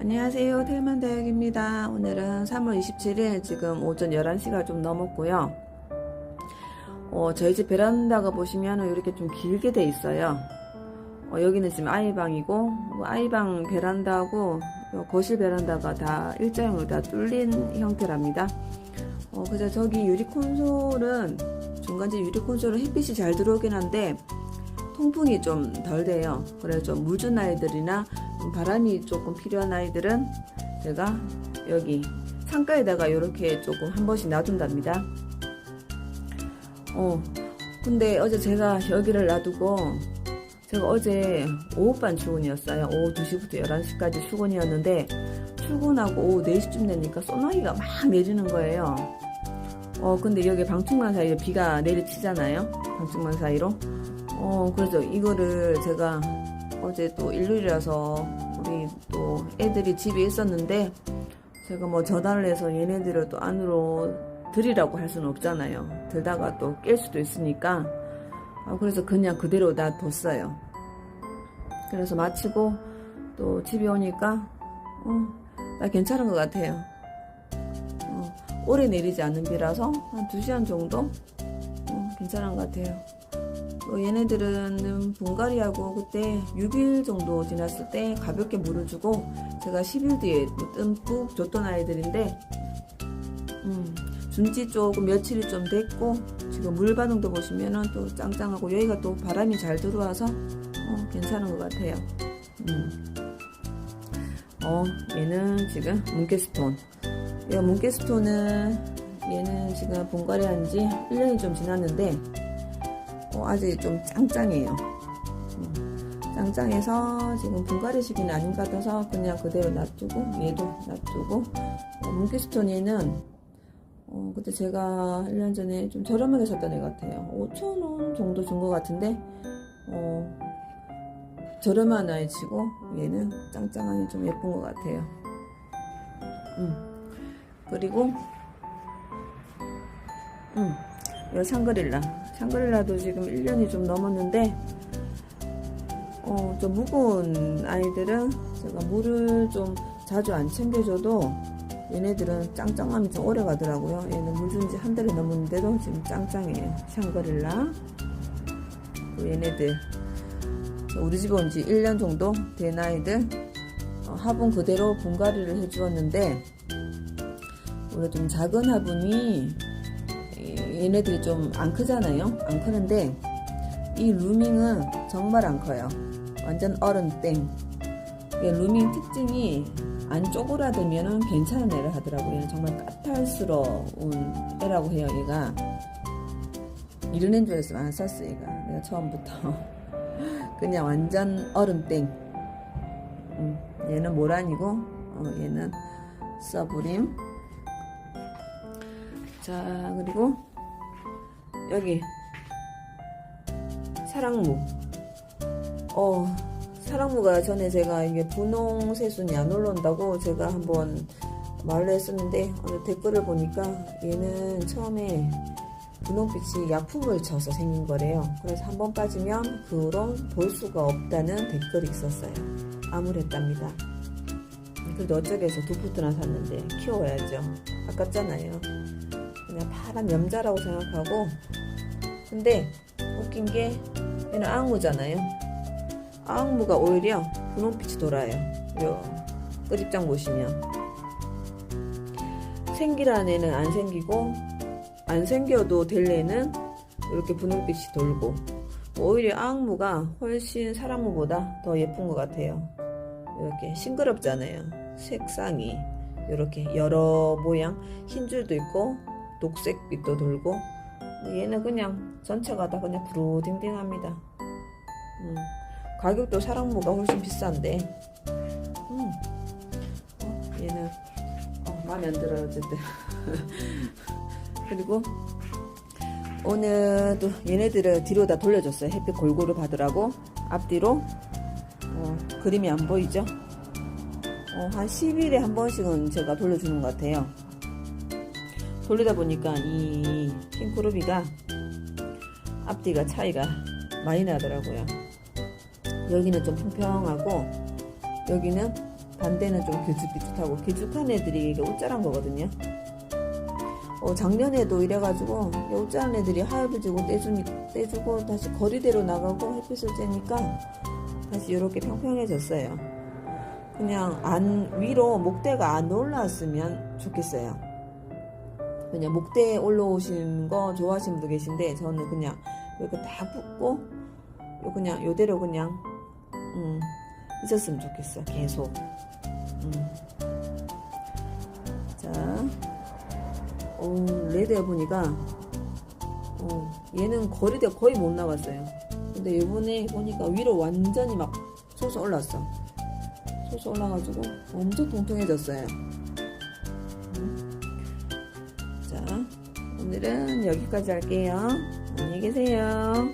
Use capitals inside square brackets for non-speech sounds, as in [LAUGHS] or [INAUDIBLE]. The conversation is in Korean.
안녕하세요. 텔만다육입니다. 오늘은 3월 27일 지금 오전 11시가 좀 넘었고요. 어, 저희 집 베란다가 보시면 이렇게 좀 길게 돼 있어요. 어, 여기는 지금 아이방이고 뭐 아이방 베란다하고 요 거실 베란다가 다 일자형으로 다 뚫린 형태랍니다. 어, 그래서 저기 유리 콘솔은 중간재 유리 콘솔은 햇빛이 잘 들어오긴 한데 통풍이 좀 덜 돼요. 그래서 좀 묻은 아이들이나 바람이 조금 필요한 아이들은 제가 여기 창가에다가 이렇게 조금 한 번씩 놔둔답니다. 어, 근데 어제 제가 여기를 놔두고 제가 어제 오후반 출근이었어요. 오후 2시부터 11시까지 출근이었는데 출근하고 오후 4시쯤 되니까 소나기가 막 내리는 거예요. 어, 근데 여기 방충망 사이에 비가 내리치잖아요. 방충망 사이로. 어, 그래서 이거를 제가 어제 또 일요일이라서 우리 또 애들이 집에 있었는데 제가 뭐 전화를 해서 얘네들을 또 안으로 들이라고 할 수는 없잖아요. 들다가 또 깰 수도 있으니까 아, 그래서 그냥 그대로 놔뒀어요. 그래서 마치고 또 집에 오니까 어, 나 괜찮은 것 같아요. 어, 오래 내리지 않는 비라서 한 2시간 정도 어, 괜찮은 것 같아요. 또 얘네들은 분갈이하고 그때 6일 정도 지났을 때 가볍게 물을 주고 제가 10일 뒤에 또 듬뿍 줬던 아이들인데 음, 준지 조금 며칠이 좀 됐고 지금 물 반응도 보시면은 또 짱짱하고 여기가 또 바람이 잘 들어와서 어, 괜찮은 것 같아요. 음. 어, 얘는 지금 뭉게스톤. 이 뭉게스톤은 얘는 지금 분갈이 한지 1년이 좀 지났는데 어, 아직 좀 짱짱해요. 음, 짱짱해서 지금 분갈이 시기는 아닌 것 같아서 그냥 그대로 놔두고 얘도 놔두고 어, 뭉키스톤 얘는 어, 그때 제가 1년 전에 좀 저렴하게 샀던 애 같아요. 5,000원 정도 준 것 같은데 어, 저렴한 아이치고 얘는 짱짱하니 좀 예쁜 것 같아요. 음. 그리고 음. 이 샹그릴라. 샹그릴라도 지금 1년이 좀 넘었는데, 어, 좀 무거운 아이들은 제가 물을 좀 자주 안 챙겨줘도 얘네들은 짱짱함이 좀 오래 가더라고요. 얘는 물 준 지 한 달이 넘었는데도 지금 짱짱해요. 샹그릴라. 또 얘네들. 우리 집에 온 지 1년 정도 된 아이들. 어, 화분 그대로 분갈이를 해주었는데, 원래 좀 작은 화분이 얘네들이 좀 안 크잖아요. 안 크는데 이 루밍은 정말 안 커요. 완전 어른 땡. 이게 루밍 특징이 안 쪼그라들면은 괜찮은 애를 하더라고요. 정말 까탈스러운 애라고 해요. 얘가 이런 애인 줄 알았으면 안 샀어 얘가. 내가 처음부터 [LAUGHS] 그냥 완전 어른 땡. 음, 얘는 모란이고 어, 얘는 서브림. 자 그리고 여기 사랑무. 어 사랑무가 전에 제가 이게 분홍 새순이 안 올라온다고 제가 한번 말을 했었는데 어느 댓글을 보니까 얘는 처음에 분홍빛이 약품을 쳐서 생긴 거래요. 그래서 한 번 빠지면 그 후로 볼 수가 없다는 댓글이 있었어요. 암울했답니다. 그래도 어쩌게 해서 두 푸트나 샀는데 키워야죠. 아깝잖아요 그냥 파란 염자라고 생각하고. 근데 웃긴 게 얘는 아웅무잖아요. 아웅무가 오히려 분홍빛이 돌아요. 요 끝입장 보시면. 생기란 애는 안 생기고 안 생겨도 될 애는 이렇게 분홍빛이 돌고. 오히려 아웅무가 훨씬 사랑무보다 더 예쁜 것 같아요. 이렇게 싱그럽잖아요. 색상이. 이렇게 여러 모양 흰 줄도 있고 녹색빛도 돌고 얘는 그냥 전체가 다 그냥 부르딩딩합니다. 음, 가격도 사랑무가 훨씬 비싼데. 음, 어, 얘는 어, 마음에 안 들어요 어쨌든. [LAUGHS] 그리고 오늘 또 얘네들을 뒤로 다 돌려줬어요. 햇빛 골고루 받으라고. 앞뒤로 어, 그림이 안 보이죠? 어, 한 10일에 한 번씩은 제가 돌려주는 것 같아요 돌리다 보니까 이 핑크루비가 앞뒤가 차이가 많이 나더라고요. 여기는 좀 평평하고 여기는 반대는 좀 길쭉길쭉하고 길쭉한 애들이 이게 옷자란 거거든요. 어, 작년에도 이래가지고 이 옷자란 애들이 하엽을 주고 떼주니, 떼주고 다시 거리대로 나가고 햇빛을 쬐니까 다시 이렇게 평평해졌어요. 그냥 안 위로 목대가 안 올라왔으면 좋겠어요. 그냥 목대 올라오신 거 좋아하시는 분도 계신데 저는 그냥 이렇게 다요 그냥 요대로 그냥 음, 있었으면 좋겠어 계속. 음. 자 어, 레드 보니까 어, 얘는 거리대 거의 못 나갔어요. 근데 이번에 보니까 위로 완전히 막 솟아 올랐어. 솟아 올라가지고 엄청 통통해졌어요 여기까지 할게요. 안녕히 계세요